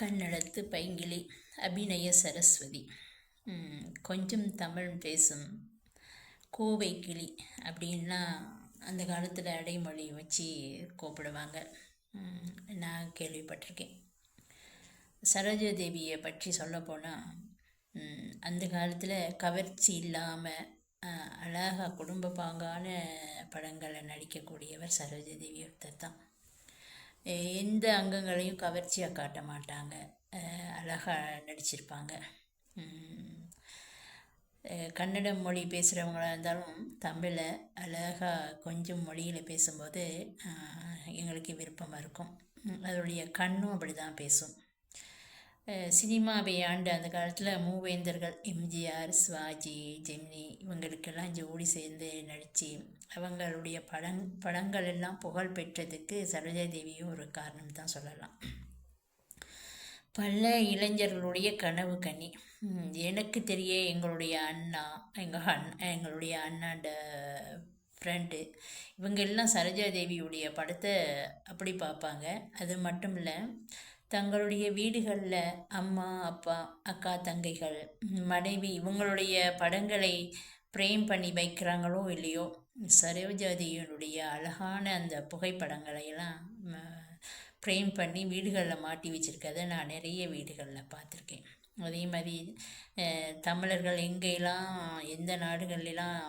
கண்ணெழுத்து பைங்கிளி அபிநய சரஸ்வதி. கொஞ்சம் தமிழ் பேசும். கோவை கிளி அப்படின்னா அந்த காலத்தில் அடைமொழி வச்சு கூப்பிடுவாங்க. நான் கேள்விப்பட்டிருக்கேன். சரோஜாதேவியை பற்றி சொல்லப்போனால் அந்த காலத்தில் கவர்ச்சி இல்லாமல் அழகாக குடும்ப பாங்கான படங்களை நடிக்கக்கூடியவர் சரோஜா தேவி ஒருத்தர் தான். எந்த அங்கங்களையும் கவர்ச்சியாக காட்ட மாட்டாங்க. அழகாக நடிச்சிருப்பாங்க. கன்னட மொழி பேசுகிறவங்களா இருந்தாலும் தமிழை அழகாக கொஞ்சம் மொழியில் பேசும்போது எங்களுக்கு விருப்பமாக இருக்கும். அதோடைய கண்ணும் அப்படி தான் பேசும். சினிமாவை ஆண்டு அந்த காலத்தில் மூவேந்தர்கள் எம்ஜிஆர் சிவாஜி ஜெமினி இவங்களுக்கெல்லாம் ஜோடி சேர்ந்து நடித்து அவங்களுடைய படங் படங்கள் எல்லாம் புகழ் பெற்றதுக்கு சரோஜாதேவியும் ஒரு காரணம் தான் சொல்லலாம். பல இளைஞர்களுடைய கனவு கனி. எனக்கு தெரிய எங்களுடைய அண்ணா எங்கள் அண் எங்களுடைய அண்ணாண்ட ஃப்ரெண்டு இவங்க எல்லாம் சரோஜாதேவியுடைய படத்தை அப்படி பார்ப்பாங்க. அது மட்டும் இல்லை தங்களுடைய வீடுகளில் அம்மா அப்பா அக்கா தங்கைகள் மனைவி இவங்களுடைய படங்களை ஃப்ரேம் பண்ணி வைக்கிறாங்களோ இல்லையோ சரோஜாதியினுடைய அழகான அந்த புகைப்படங்களையெல்லாம் ஃப்ரேம் பண்ணி வீடுகளில் மாட்டி வச்சுருக்கதை நான் நிறைய வீடுகளில் பார்த்துருக்கேன். அதே மாதிரி தமிழர்கள் எங்கெல்லாம் எந்த நாடுகள்லாம்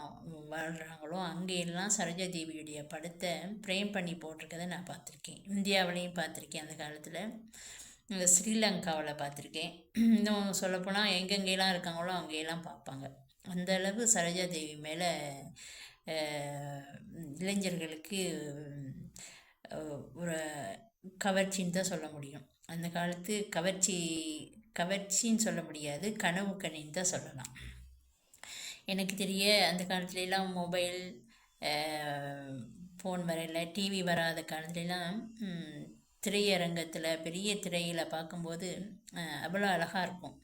வாழ்கிறாங்களோ அங்கேயெல்லாம் சரோஜா தேவியுடைய படத்தை ஃப்ரேம் பண்ணி போட்டிருக்கதை நான் பார்த்துருக்கேன். இந்தியாவிலையும் பார்த்துருக்கேன் அந்த காலத்தில். ஸ்ரீலங்காவில் பார்த்துருக்கேன். இன்னும் சொல்லப்போனால் எங்கெங்கெல்லாம் இருக்காங்களோ அங்கேயெல்லாம் பார்ப்பாங்க. அந்த அளவு சரோஜா தேவி மேலே இளைஞர்களுக்கு ஒரு கவர்ச்சின்னு தான் சொல்ல முடியும். அந்த காலத்து கவர்ச்சி கவர்ச்சின்னு சொல்ல முடியாது கனவு கணின்னு தான் சொல்லலாம். எனக்கு தெரிய அந்த காலத்துலலாம் மொபைல் ஃபோன் வரையில் டிவி வராத காலத்துலலாம் திரையரங்கத்தில் பெரிய திரையில் பார்க்கும்போது அவ்வளோ அழகாக இருக்கும்.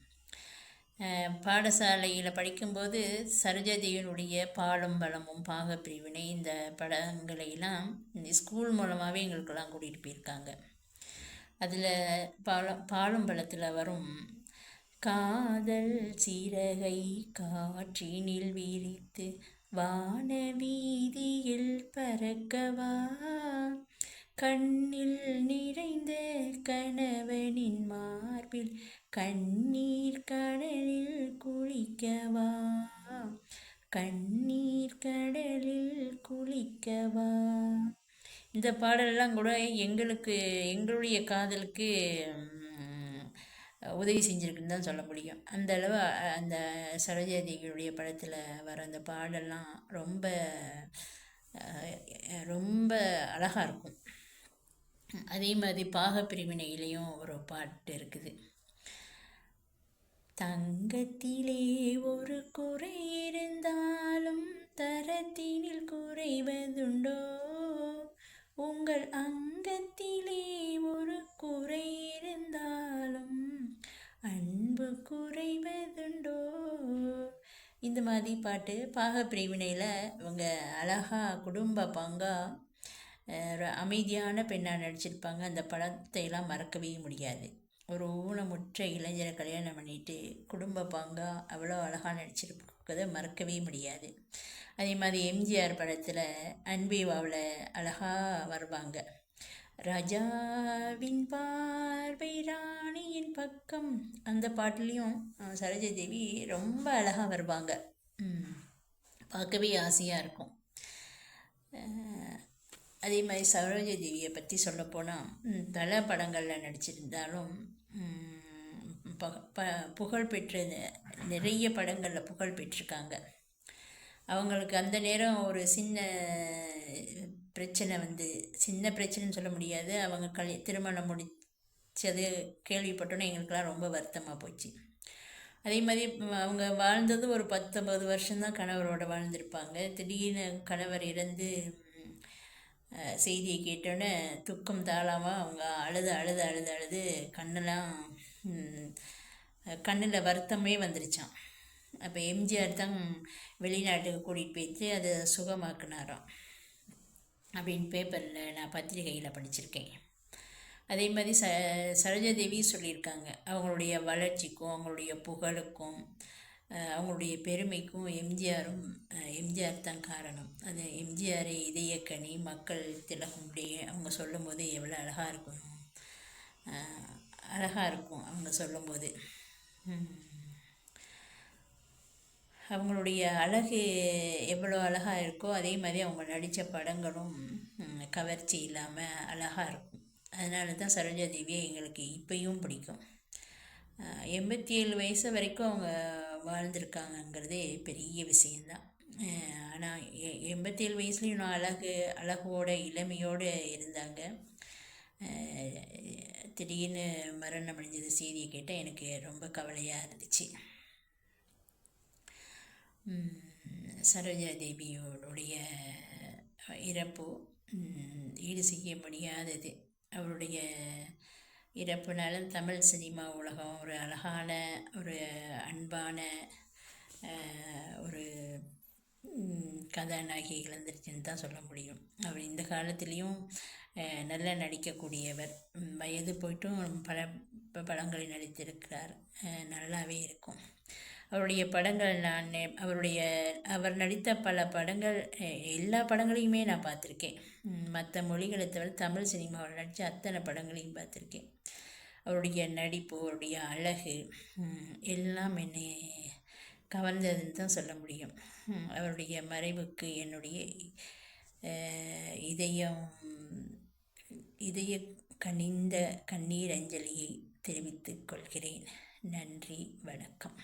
பாடசாலையில் படிக்கும்போது சரோஜாதேவியினுடைய பாலும் பலமும் பாக பிரிவினை இந்த படங்களையெல்லாம் ஸ்கூல் மூலமாகவே எங்களுக்கெல்லாம் கூட்டிகிட்டு போயிருக்காங்க. அதில் பாலம் பாலம்பழத்தில் வரும் காதல் சிறகை காற்றினில் விரித்து வான வீதியில் பறக்கவா? கண்ணில் நிறைந்த கணவனின் மார்பில் கண்ணீர் கடலில் குளிக்கவா? கண்ணீர் கடலில் குளிக்கவா? இந்த பாடலெல்லாம் கூட எங்களுக்கு எங்களுடைய காதலுக்கு உதவி செஞ்சுருக்குன்னு தான் சொல்ல முடியும். அந்த அளவு அந்த சரோஜாதேவியுடைய படத்தில் வர அந்த பாடெல்லாம் ரொம்ப ரொம்ப அழகாக இருக்கும். அதே மாதிரி பாக பிரிவினையிலையும் ஒரு பாட்டு இருக்குது. தங்கத்திலே ஒரு குறை இருந்தாலும் தரத்தினில் குறைவதுண்டோ? உங்கள் அங்கத்திலே ஒரு குறை இருந்தாலும் அன்பு குறைவதுண்டோ? இந்த மாதிரி பாட்டு பாக பிரிவினையில் இவங்க அழகாக குடும்ப பங்காக அமைதியான பெண்ணாக நடிச்சிருப்பாங்க. அந்த படத்தையெல்லாம் மறக்கவே முடியாது. ஒரு ஊனமுற்ற இளைஞரை கல்யாணம் பண்ணிட்டு குடும்ப பங்காக அவ்வளோ அழகாக நடிச்சிருக்கிறத மறக்கவே முடியாது. அதே மாதிரி எம்ஜிஆர் படத்தில் அன்பேவாவில் அழகாக வருவாங்க. ராஜாவின் பார்வை ராணியின் பக்கம் அந்த பாட்டுலேயும் சரோஜா தேவி ரொம்ப அழகாக வருவாங்க. பார்க்கவே ஆசையாக இருக்கும். அதே மாதிரி சரோஜா தேவியை பற்றி சொல்லப்போனால் பல படங்களில் நடிச்சிருந்தாலும் ப புகழ் பெற்ற நிறைய படங்களில் புகழ் பெற்றிருக்காங்க. அவங்களுக்கு அந்த நேரம் ஒரு சின்ன பிரச்சனை வந்து சின்ன பிரச்சனைன்னு சொல்ல முடியாது. அவங்க கல் திருமணம் முடித்தது கேள்விப்பட்டோன்னே எங்களுக்கெல்லாம் ரொம்ப வருத்தமாக போச்சு. அதே மாதிரி அவங்க வாழ்ந்தது ஒரு பத்தொம்பது வருஷம்தான் கணவரோட வாழ்ந்திருப்பாங்க. திடீர்னு கணவர் இறந்து செய்தியை கேட்டோன்னே துக்கம் தாளாமல் அவங்க அழுது அழுது அழுது அழுது கண்ணெல்லாம் கண்ணில் வருத்தமே வந்துருச்சான் அப்போ எம்ஜிஆர் தான் வெளிநாட்டுக்கு கூட்டிகிட்டு போயிட்டு அதை சுகமாக்குனாராம். அப்படின்னு பேப்பரில் நான் பத்திரிகையில் படிச்சிருக்கேன். அதே மாதிரி ச சரோஜாதேவி சொல்லியிருக்காங்க. அவங்களுடைய வளர்ச்சிக்கும் அவங்களுடைய புகழுக்கும் அவங்களுடைய பெருமைக்கும் எம்ஜிஆரும் எம்ஜிஆர் தான் காரணம். அது எம்ஜிஆரை இதயக்கனி மக்கள் திலகமுடைய அவங்க சொல்லும்போது எவ்வளோ அழகாக இருக்கும் அழகாக இருக்கும் அவங்க சொல்லும்போது. அவங்களுடைய அழகு எவ்வளோ அழகாக இருக்கோ அதே மாதிரி அவங்க நடித்த படங்களும் கவர்ச்சி இல்லாமல் அழகாக இருக்கும். அதனால தான் சரோஜா தேவியை எங்களுக்கு இப்பையும் பிடிக்கும். எண்பத்தி ஏழு வயசு வரைக்கும் அவங்க வாழ்ந்திருக்காங்கங்கிறதே பெரிய விஷயந்தான் ஆனால் எ எண்பத்தி ஏழு வயசுலேயும் நான் அழகு அழகோட இளமையோடு இருந்தாங்க. திடீர்னு மரணம் அடைஞ்சது செய்தியை கேட்டால் எனக்கு ரொம்ப கவலையாக இருந்துச்சு. சரோஜா தேவியோடைய இறப்பு ஈடு செய்ய முடியாதது. அவருடைய இறப்புனால தமிழ் சினிமா உலகம் ஒரு அழகான ஒரு அன்பான ஒரு கதாநாயகி இழந்துருச்சுன்னு தான் சொல்ல முடியும். அவர் இந்த காலத்துலேயும் நல்லா நடிக்கக்கூடியவர். வயது போய்ட்டும் பல படங்களில் நடித்திருக்கிறார். நல்லாவே இருக்கும். அவருடைய படங்கள் நான் அவருடைய அவர் நடித்த பல படங்கள் எல்லா படங்களையுமே நான் பார்த்துருக்கேன். மற்ற மொழிகளை தவிர தமிழ் சினிமாவில் நடித்த அத்தனை படங்களையும் பார்த்துருக்கேன். அவருடைய நடிப்பு அவருடைய அழகு எல்லாம் என்னை கவர்ந்ததுன்னு தான் சொல்ல முடியும். அவருடைய மறைவுக்கு என்னுடைய இதயம் இதய கனிந்த கண்ணீர் அஞ்சலியை தெரிவித்துக் கொள்கிறேன். நன்றி வணக்கம்.